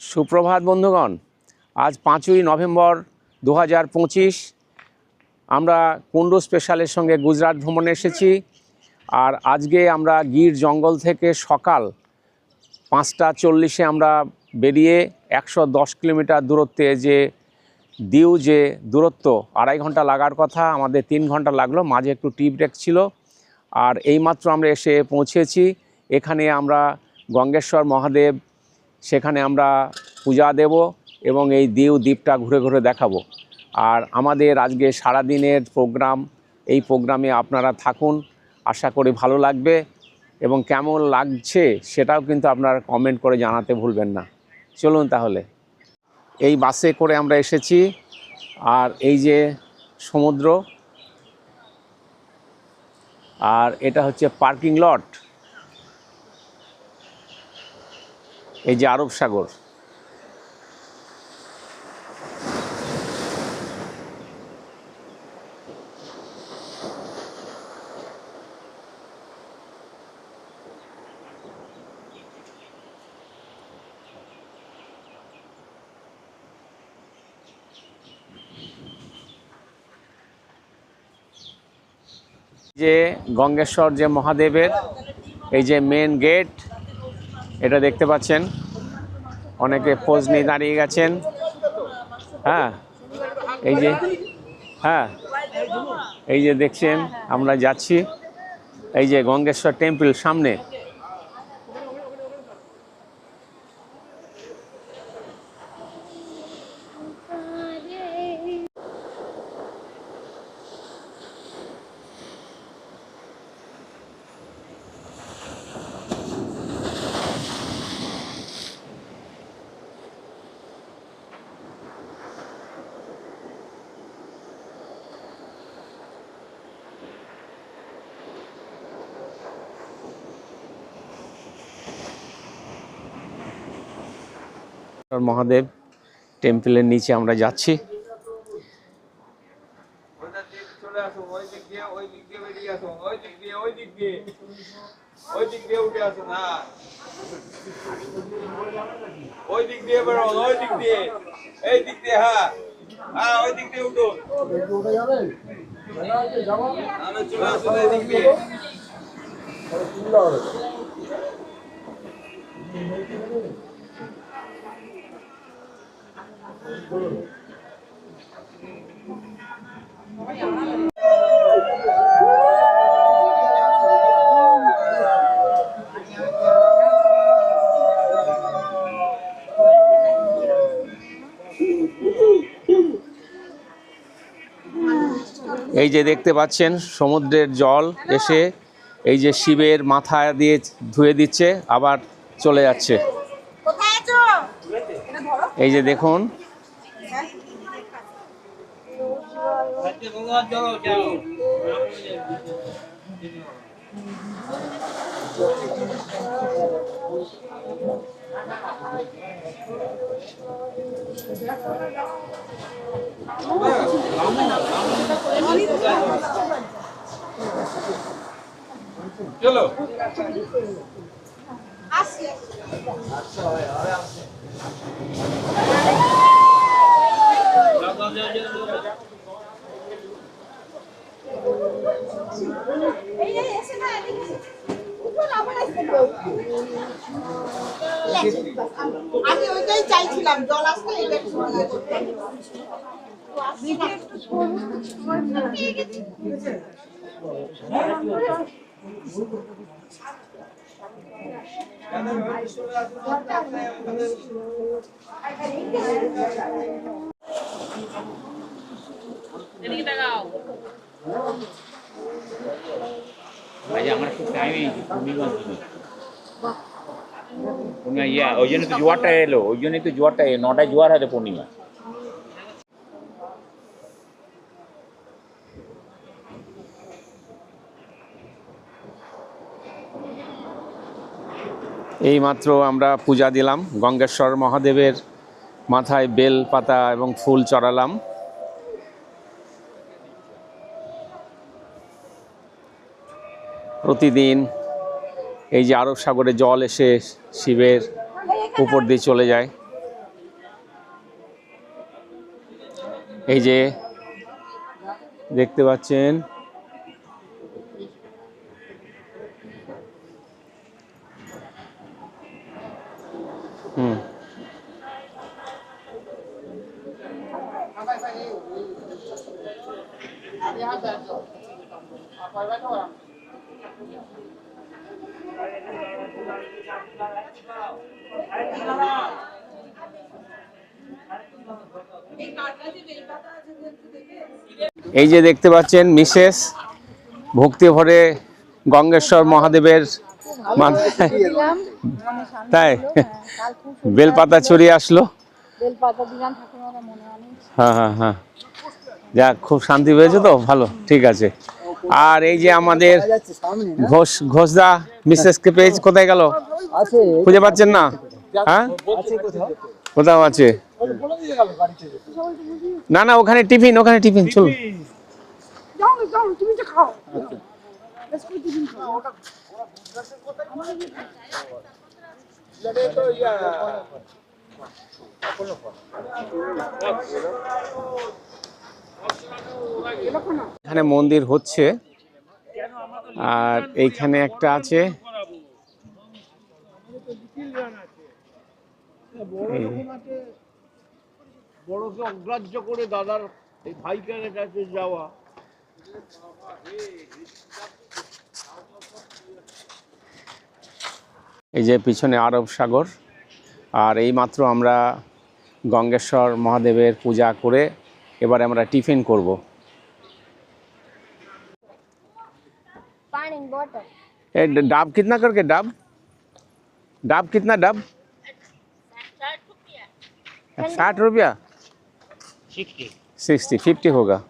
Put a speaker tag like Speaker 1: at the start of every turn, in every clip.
Speaker 1: সুপ্রভাত, বন্ধুগণ। আজ পাঁচই নভেম্বর দু হাজার পঁচিশ। আমরা কুন্ডু স্পেশালের সঙ্গে গুজরাট ভ্রমণে এসেছি। আর আজকে আমরা গির জঙ্গল থেকে সকাল পাঁচটা চল্লিশে আমরা বেরিয়ে একশো দশ কিলোমিটার দূরত্বে যে দিউ যে দূরত্ব, আড়াই ঘণ্টা লাগার কথা, আমাদের তিন ঘণ্টা লাগল, মাঝে একটু টি ব্রেক ছিল। আর এইমাত্র আমরা এসে পৌঁছেছি। এখানে আমরা গঙ্গেশ্বর মহাদেব সেখানে আমরা পূজা দেব এবং এই দিউ দ্বীপটা ঘুরে ঘুরে দেখাবো। আর আমাদের আজকে সারাদিনের প্রোগ্রাম, এই প্রোগ্রামে আপনারা থাকুন, আশা করি ভালো লাগবে এবং কেমন লাগছে সেটাও কিন্তু আপনারা কমেন্ট করে জানাতে ভুলবেন না। চলুন তাহলে। এই বাসে করে আমরা এসেছি। আর এই যে সমুদ্র, আর এটা হচ্ছে পার্কিং লট এই যে আরব সাগর। যে গঙ্গেশ্বর যে মহাদেবের এই যে মেন গেট এটা দেখতে পাচ্ছেন। অনেকে পোজ নিয়ে দাঁড়িয়ে গেছেন। হ্যাঁ এই যে হ্যাঁ এই যে দেখছেন, আমরা যাচ্ছি। এই যে গঙ্গেশ্বর টেম্পল সামনে। মহাদেব টেম্পলের নিচে আমরা যাচ্ছি
Speaker 2: ওইটা দিক এই
Speaker 1: যে দেখতে পাচ্ছেন সমুদ্রের জল এসে এই যে শিবের মাথা দিয়ে ধুয়ে দিচ্ছে আবার চলে যাচ্ছে। এই যে দেখুন
Speaker 2: চলো।
Speaker 3: আসি এই এই এসে না এদিকে উপর আবার আসবে তো। আমি ওইটাই চাইছিলাম জল আসলে এটা একটু ইয়ে
Speaker 4: তো জোয়ারটা নটায় পূর্ণিমা
Speaker 1: এইমাত্র আমরা পূজা দিলাম, গঙ্গেশ্বর মহাদেবের মাথায় বেল, পাতা এবং ফুল চড়ালাম। প্রতিদিন এই যে আরব সাগরে জল এসে শিবের উপর দিয়ে চলে যায়। এই যে দেখতে পাচ্ছেন এই যে দেখতে পাচ্ছেন মিসেস ভক্তি ভরে গঙ্গেশ্বর মহাদেবের তাই? বেলপাতা ছড়িয়ে আসলো। হ্যাঁ হ্যাঁ হ্যাঁ। যাক খুব শান্তি পেয়েছ তো? ভালো ঠিক আছে। আর এই যে আমাদের ঘোষ ঘোষদা মিসেসকে পেয়ে কোথায় গেল? খুঁজে পাচ্ছেন না? হ্যাঁ? কোথাও আছে? না না ওখানে টিফিন ওখানে টিফিন
Speaker 5: টিফিন খাও।
Speaker 1: এখানে মন্দির হচ্ছে আর এইখানে একটা আছে। এই-
Speaker 2: বড়কে অগ্রাহ্য করে দাদার এই ভাইকারের কাছে যাওয়া
Speaker 1: এই যে পিছনে আরব সাগর আর এই মাত্র আমরা গঙ্গেশ্বর মহাদেবের পূজা করে এবারে আমরা টিফিন করব
Speaker 5: पानी बॉटल
Speaker 1: ए डाब कितना करके डाब डाब कितना डाब साठ रुपया सिक्सटी फिफ्टी होगा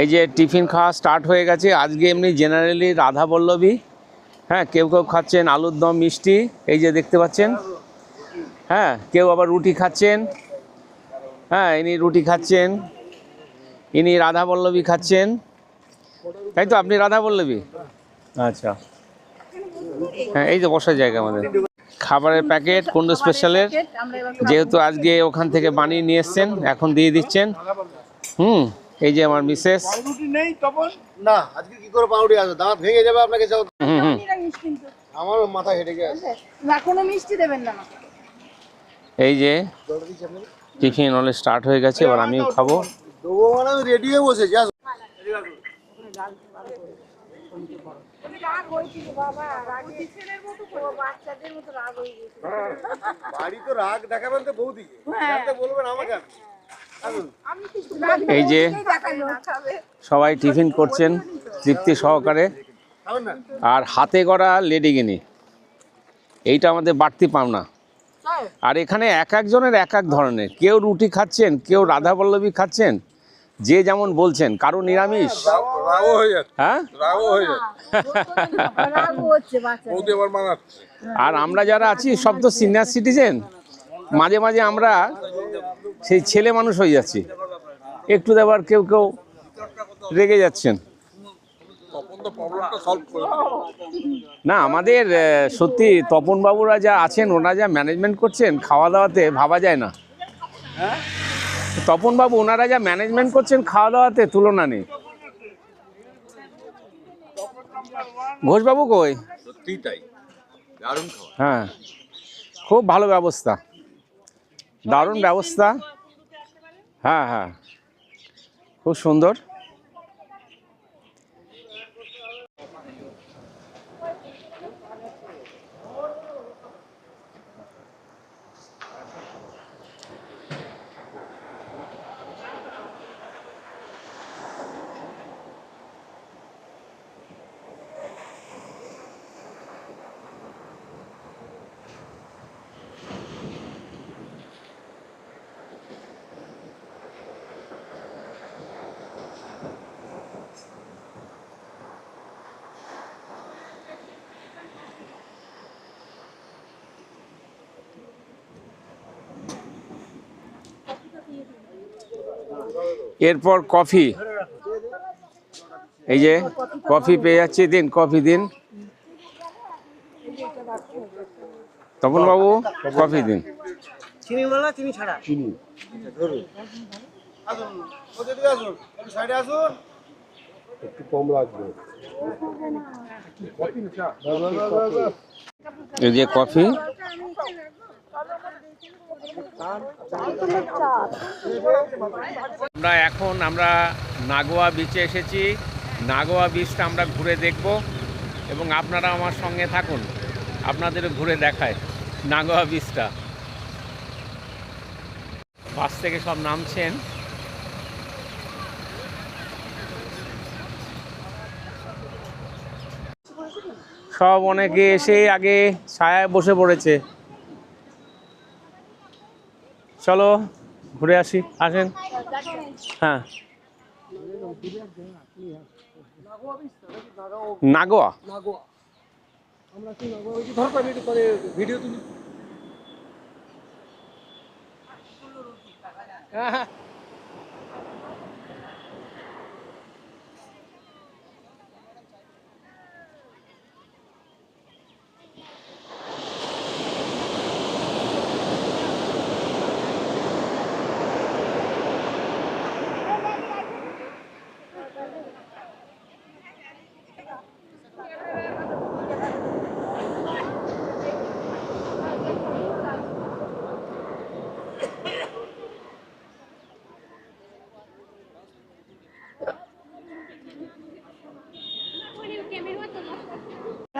Speaker 1: এই যে টিফিন খাওয়া স্টার্ট হয়ে গেছে আজকে এমনি জেনারেলি রাধা বল্লভী হ্যাঁ কেউ কেউ খাচ্ছেন আলুর দম মিষ্টি এই যে দেখতে পাচ্ছেন হ্যাঁ কেউ আবার রুটি খাচ্ছেন হ্যাঁ ইনি রুটি খাচ্ছেন ইনি রাধা বল্লভী খাচ্ছেন। তাই তো আপনি রাধা বল্লভী? আচ্ছা। হ্যাঁ এই যে বসার জায়গা আমাদের। খাবারের প্যাকেট কুন্ডু স্পেশালের। যেহেতু আজকে ওখান থেকে বানিয়ে নিয়ে এসছেন এখন দিয়ে দিচ্ছেন। হুম এই যে আমার মিসেস।
Speaker 2: নেই
Speaker 6: না আজকে কি করে পাউডি আসবে? দাঁত ভেঙে যাবে আপনাকে
Speaker 1: হুম হুম
Speaker 6: মাথা হেঁটে গেছে।
Speaker 5: না কোনো মিষ্টি দেবেন না
Speaker 1: এই যে টিফিন হলে স্টার্ট হয়ে গেছে, এবার আমিও খাব।
Speaker 6: রেডি হয়ে
Speaker 5: রাগ
Speaker 1: এই যে সবাই টিফিন করছেন, তৃপ্তি সহকারে। আর হাতে করা লেডিগিনি, এইটা আমাদের বাড়তি পাওনা। আর এখানে এক একজনের এক এক ধরনের। কেউ রুটি খাচ্ছেন কেউ রাধা বল্লভী খাচ্ছেন যে যেমন বলছেন কারও নিরামিষ।
Speaker 2: হয়ে
Speaker 1: হ্যাঁ?
Speaker 2: হয়ে?
Speaker 1: আর আমরা যারা আছি সব তো সিনিয়র সিটিজেন মাঝে মাঝে আমরা সেই ছেলে মানুষ হয়ে যাচ্ছি। একটু দেবার কেউ কেউ রেগে যাচ্ছেন
Speaker 2: তখন তো প্রবলেমটা সলভ করে
Speaker 1: না আমাদের সত্যি তপন বাবুরা যা আছেন ওনারা যা ম্যানেজমেন্ট করছেন খাওয়া দাওয়াতে ভাবা যায় না। তপন বাবু ওনারা যা ম্যানেজমেন্ট করছেন খাওয়া দাওয়াতে তুলনা নেই। ঘোষবাবু কই?
Speaker 2: সত্যি তাই। দারুণ
Speaker 1: হ্যাঁ খুব ভালো ব্যবস্থা। দারুণ ব্যবস্থা। হ্যাঁ হ্যাঁ। খুব সুন্দর। এরপর কফি। এই যে কফি পেয়ে যাচ্ছি দিন কফি দিন। তপন বাবু কফি দিন।
Speaker 6: আসুন আসুন একটু আসুন।
Speaker 1: এই যে কফি। আমরা এখন আমরা নাগোয়া বিচে এসেছি। নাগোয়া বিচটা আমরা ঘুরে দেখব এবং আপনারা আমার সঙ্গে থাকুন। আপনাদের ঘুরে দেখায় নাগোয়া বিচটা বাস থেকে সব নামছেন। সব অনেকে এসে আগে ছায়ায় বসে পড়েছে। চলো ঘুরে আসি আসেন। হ্যাঁ। নাগোয়া?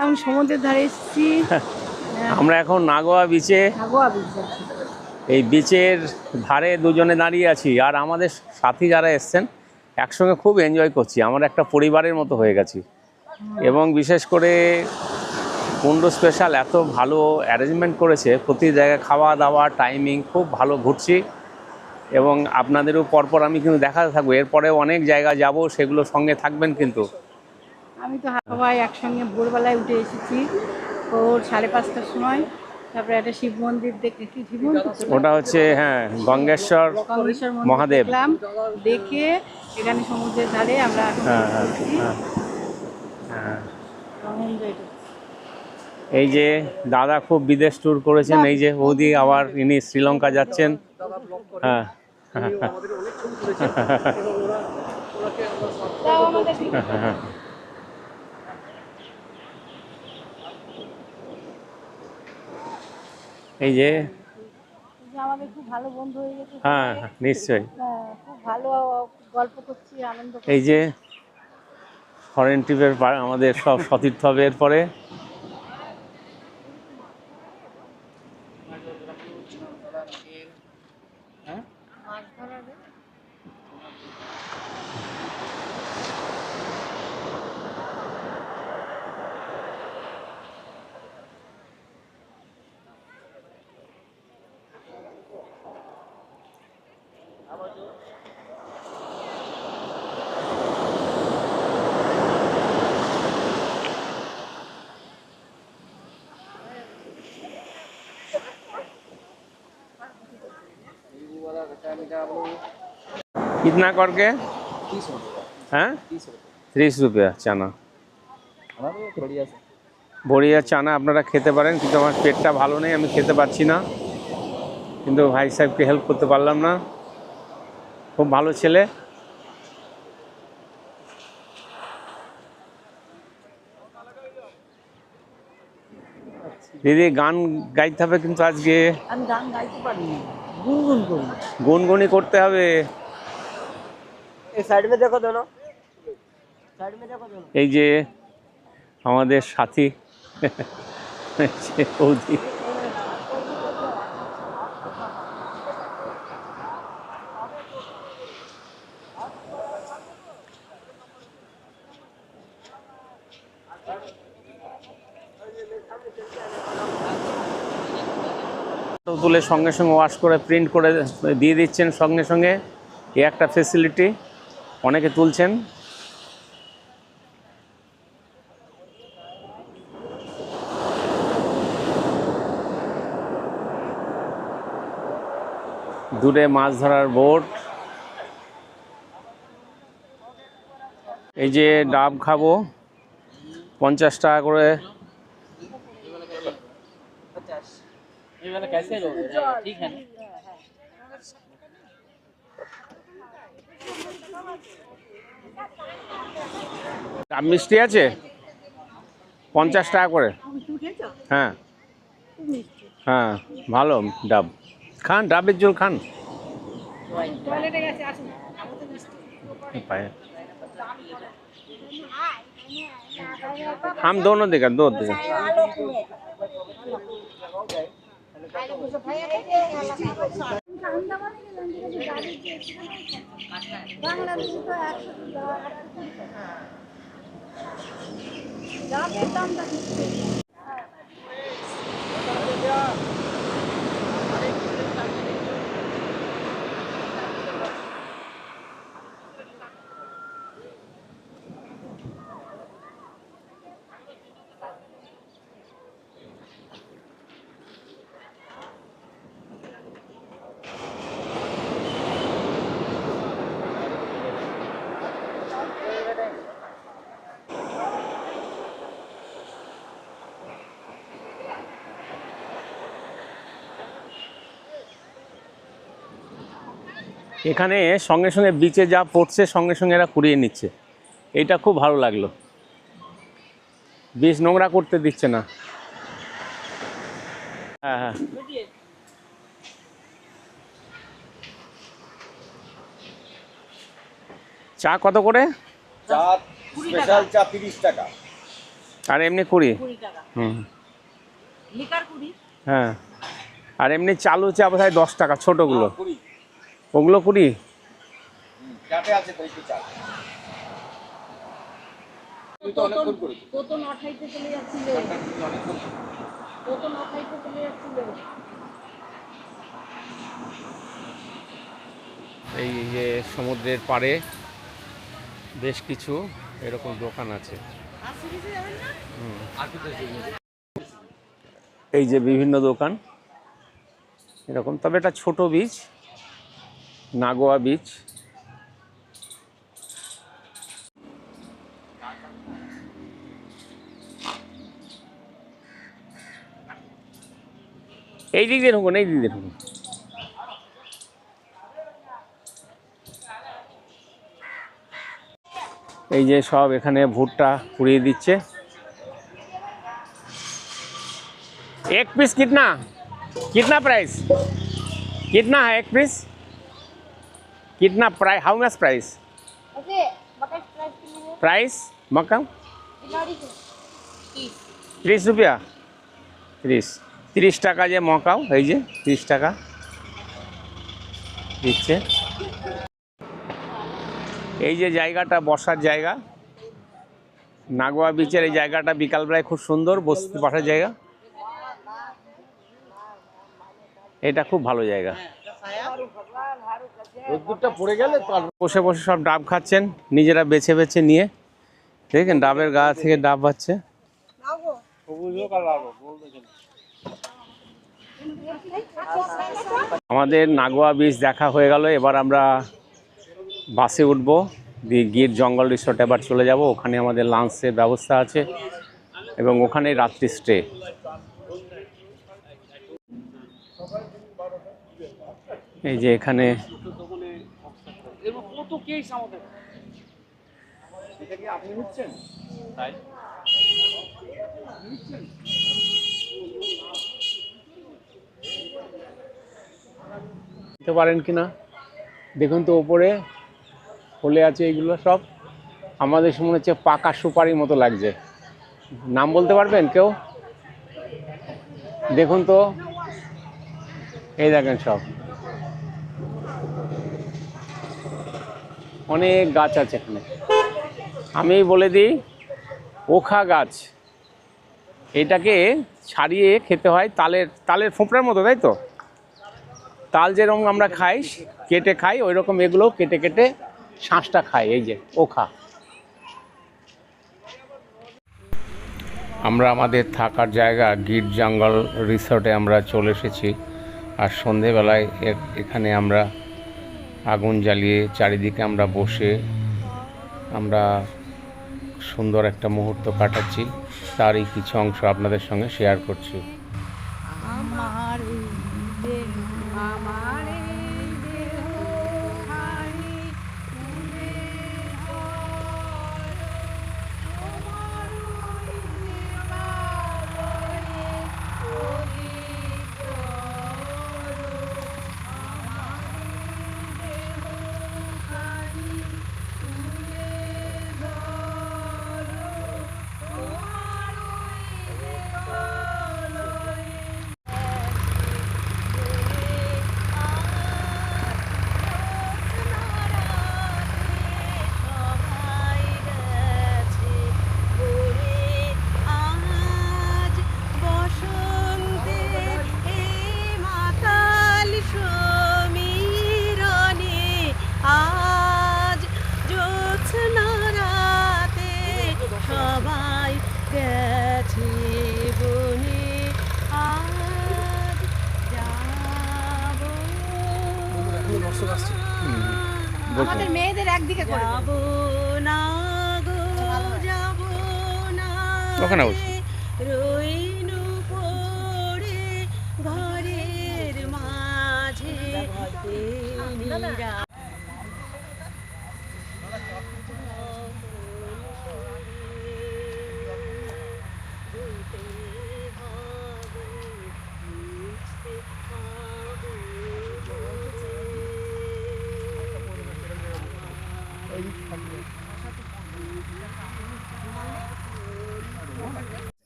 Speaker 5: আমি সমুদ্রের ধারে এসেছি।
Speaker 1: আমরা এখন নাগোয়া বিচে
Speaker 5: আগোয়া বিচ
Speaker 1: এই বিচের ধারে দুজনে দাঁড়িয়ে আছি আর আমাদের সাথী যারা এসছেন একসঙ্গে খুব এনজয় করছি। আমার একটা পরিবারের মতো হয়ে গেছি। এবং বিশেষ করে কুন্ড স্পেশাল এত ভালো অ্যারেঞ্জমেন্ট করেছে। প্রতি জায়গায় খাওয়া দাওয়া টাইমিং খুব ভালো ঘুরছি। এবং আপনাদেরও পরপর আমি কিন্তু দেখাতে থাকব। এরপরেও অনেক জায়গা যাব সেগুলো সঙ্গে থাকবেন কিন্তু।
Speaker 5: আমি তো সবাই একসঙ্গে ভোরবেলায় উঠে এসেছি ভোর সাড়ে পাঁচটার সময় তারপরে একটা শিব মন্দির দেখে কি শিব মন্দির
Speaker 1: ওটা হচ্ছে হ্যাঁ গঙ্গেশ্বর
Speaker 5: গঙ্গেশ্বর
Speaker 1: মহাদেব।
Speaker 5: দেখলাম দেখে এখানে সমুদ্রের ধারে আমরা
Speaker 1: হ্যাঁ, হ্যাঁ। হ্যাঁ। হ্যাঁ। এই যে দাদা খুব বিদেশ ট্যুর করেছেন এই যে বৌদি আবার ইনি শ্রীলঙ্কা যাচ্ছেন হ্যাঁ
Speaker 5: তাও আমাদের
Speaker 1: এই যে?
Speaker 5: যে আমাদের খুব ভালো বন্ধু হয়ে গেছে।
Speaker 1: হ্যাঁ নিশ্চয়ই।
Speaker 5: হ্যাঁ, খুব ভালো গল্প করছি আনন্দ
Speaker 1: এই যে ফরেন ট্রিপের আমাদের সব সতীর্থ হবে এরপরে। कितना करके হ্যাঁ ত্রিশ রুপিয়া চানা বড়িয়া চানা আপনারা খেতে পারেন কিন্তু আমার পেটটা ভালো নেই আমি খেতে পারছি না কিন্তু ভাই সাহেবকে হেল্প করতে পারলাম না খুব ভালো ছেলে দিদি গান গাইতে হবে কিন্তু আজকে
Speaker 3: আমি গান গাইতে পারি গুনগুন করি
Speaker 1: গুনগুনি করতে হবে।
Speaker 3: সাইড মে দেখো দোনো সাইড মে দেখো দোনো
Speaker 1: এই যে আমাদের সাথী তুলে সঙ্গে সঙ্গে ওয়াশ করে প্রিন্ট করে দিয়ে দিচ্ছেন সঙ্গে সঙ্গে। এ একটা ফেসিলিটি অনেকে তুলছেন। দূরে মাছ ধরার বোট এই যে ডাব খাব, পঞ্চাশ টাকা করে। ডাব মিষ্টি আছে পঞ্চাশ টাকা করে হ্যাঁ হ্যাঁ ভালো ডাব খান ডাবের জল খান पाए हम दोनों देगा दो देगा
Speaker 5: বাংলাদেশে তো একশো ডাবের দামটা
Speaker 1: এখানে সঙ্গে সঙ্গে বিচে যা পড়ছে সঙ্গে সঙ্গে এরা কুড়িয়ে নিচ্ছে। এটা খুব ভালো লাগল। বিচ নোংরা করতে দিচ্ছে না। হ্যাঁ হ্যাঁ। চা কত করে?
Speaker 6: চা স্পেশাল চা তিরিশ টাকা।
Speaker 1: আর এমনি কুড়ি?
Speaker 5: টাকা।
Speaker 1: হুম।
Speaker 5: লিকার কুড়ি।
Speaker 1: হ্যাঁ। আর এমনি চালু চা বোধহয় দশ টাকা ছোটোগুলো।
Speaker 6: কুড়ি।
Speaker 1: ওগুলো কুড়ি
Speaker 6: চাটে আছে তো একটু চা।
Speaker 5: কত নঠাইতে চলে যাচ্ছিল? কত নঠাইতে চলে যাচ্ছিল?
Speaker 1: এই যে সমুদ্রের পাড়ে বেশ কিছু এরকম দোকান আছে। এই যে বিভিন্ন দোকান এরকম। তবে এটা ছোট বীজ নাগোয়া বিচ এই দিক দিয়ে ঢুকুন, এই দিক দিয়ে ঢুকুন। এই যে সব এখানে ভুট্টা পুড়িয়ে দিচ্ছে। এক পিস কিতনা? কিতনা প্রাইস কিতনা হ্যাঁ এক পিস कितना price how much
Speaker 5: price Okay, what is
Speaker 1: price? Price?
Speaker 5: Makam?
Speaker 1: 30 রুপিয়া 30 30 টাকা যে মকাও এই যে 30 টাকা দিচ্ছে এই যে জায়গাটা বসার জায়গা নাগোয়া বিচের এই জায়গাটা বিকালবেলায় খুব সুন্দর বসতে বসার জায়গা এটা খুব ভালো জায়গা
Speaker 6: রোদ্দুরটা পড়ে গেলে
Speaker 1: বসে বসে সব ডাব খাচ্ছেন নিজেরা বেছে বেছে নিয়ে। দেখেন ডাবের গা থেকে ডাব পাচ্ছে আমাদের নাগোয়া বীচ দেখা হয়ে গেল এবার আমরা বাসে উঠবো। দিয়ে গির জঙ্গল রিসোর্টে এবার চলে যাব ওখানে আমাদের লাঞ্চের ব্যবস্থা আছে এবং ওখানে রাত্রি স্টে এই যে এখানে দিতে পারেন কি না দেখুন তো ওপরে ফলে আছে এইগুলো সব। আমাদের মনে হচ্ছে পাকা সুপারির মতো লাগছে। নাম বলতে পারবেন কেউ? দেখুন তো। এই দেখেন সব। অনেক গাছ আছে এখানে। আমি বলে দিই, ওখা গাছ। এটাকে ছাড়িয়ে খেতে হয় তালের তালের ফোঁপড়ার মতো, তাই তো? তাল যেরকম আমরা খাই, কেটে খাই ওই রকম এগুলো কেটে কেটে শাঁসটা খাই, এই যে ওখা। আমরা আমাদের থাকার জায়গা গির জঙ্গল রিসর্টে আমরা চলে এসেছি। আর সন্ধেবেলায় এখানে আমরা আগুন জ্বালিয়ে চারিদিকে আমরা বসে আমরা
Speaker 7: সুন্দর একটা মুহূর্ত কাটাচ্ছি। তারই কিছু অংশ আপনাদের সঙ্গে শেয়ার করছি।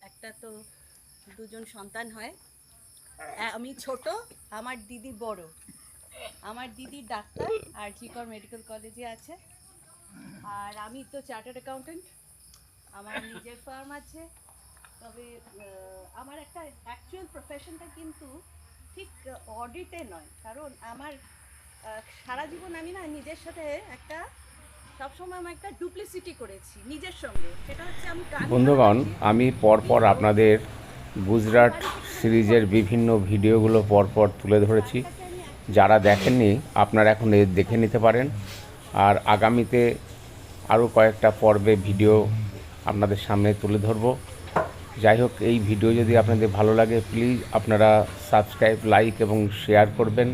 Speaker 1: একটা তো দুজন সন্তান হয়। আমি ছোট, আমার দিদি বড়। আমার দিদি ডাক্তার আর জিকর মেডিকেল কলেজে আছে। আর আমি তো চার্টার্ড অ্যাকাউন্টেন্ট আমার নিজের ফার্ম আছে। তবে আমার একটা অ্যাকচুয়াল প্রফেশনটা কিন্তু ঠিক অডিটে নয়। কারণ আমার সারা জীবন আমি না নিজের সাথে একটা সবসময় আমি একটা ডুপ্লিসিটি করেছি নিজের সঙ্গে। সেটা হচ্ছে আমি
Speaker 7: বন্ধুগণ আমি পরপর আপনাদের গুজরাট সিরিজের বিভিন্ন ভিডিওগুলো পরপর তুলে ধরেছি। যারা দেখেননি আপনারা এখন এ দেখে নিতে পারেন। আর আগামীতে আরও কয়েকটা পর্বে ভিডিও আপনাদের সামনে তুলে ধরবো। যাই হোক এই ভিডিও যদি আপনাদের ভালো লাগে প্লিজ আপনারা সাবস্ক্রাইব লাইক এবং শেয়ার করবেন।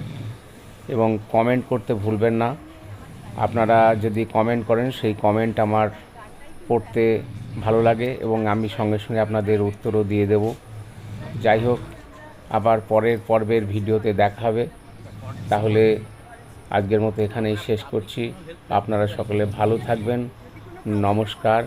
Speaker 7: এবং কমেন্ট করতে ভুলবেন না। আপনারা যদি কমেন্ট করেন, সেই কমেন্ট আমার পড়তে ভালো লাগে এবং আমি সঙ্গে সঙ্গে আপনাদের উত্তরও দিয়ে দেব। যাই হোক, আবার পরের পর্বের ভিডিওতে দেখা হবে। তাহলে আজকের মতো এখানেই শেষ করছি। আপনারা সকলে ভালো থাকবেন। নমস্কার।